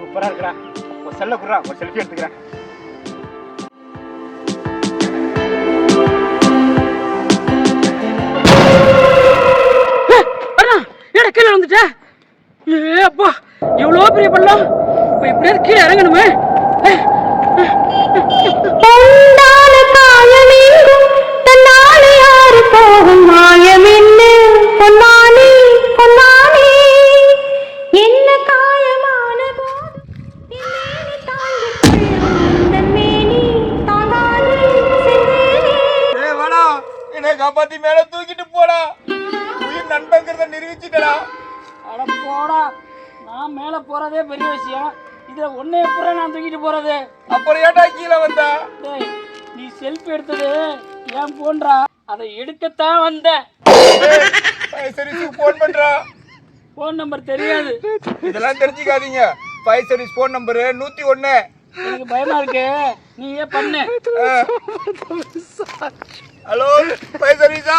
சூப்பரா இருக்கிறா ஒரு செல்ல குடுறா ஒரு செல்ஃபி எடுத்துக்கிறேன். கீழே வந்துட்ட ஏ அப்பா எவ்வளோ பெரிய பள்ளம். இப்போ எப்படியாவது கீழே இறங்கணுமே. என்னை காப்பாத்தி மேல தூக்கிட்டு போடா. உயிர் நண்பங்கிறத நிரூபிச்சுட்டடா. அட போடா. நான் மேலே போகிறதே பெரிய விஷயம். இதில் ஒன்றே எப்பறம் நான் தூக்கிட்டு போகிறது அப்புறம் ஏன்டா கீழே வந்தா? டேய் நீ செல்ஃபி எடுத்தது ஏன் போன்றா? அதை எடுக்கத்தான் வந்தேன் ஏய், சரி ஃபோன் பண்றா. ஃபோன் நம்பர் தெரியாது. இதெல்லாம் தெரிஞ்சுக்காதீங்க. ஃபைவ் சர்வீஸ் ஃபோன் நம்பரு நூத்தி ஒன்னு எனக்கு பயமா இருக்கு. நீயே பண்ணு? ஹலோ சர்வீஸா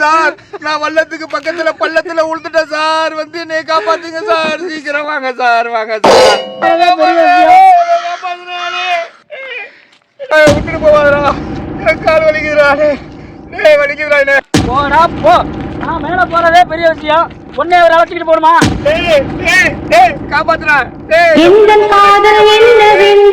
சார். நான் வல்லத்துக்கு பக்கத்துல பள்ளத்துல உளுந்துட்டேன் சார். வந்து என்னை காப்பாத்துங்க சார். சீக்கிரம் வாங்க சார் வாங்க சார். விட்டுட்டு எனக்கு கால் வலிக்குதுடானே டேய் வலிக்குதுடானே போடா போ. நான் மேலே போகிறதே பெரிய விஷயம். ஒன்னே ஒரு அழைச்சிக்கிட்டு போகணுமா? டேய் காதல் என்னவென்று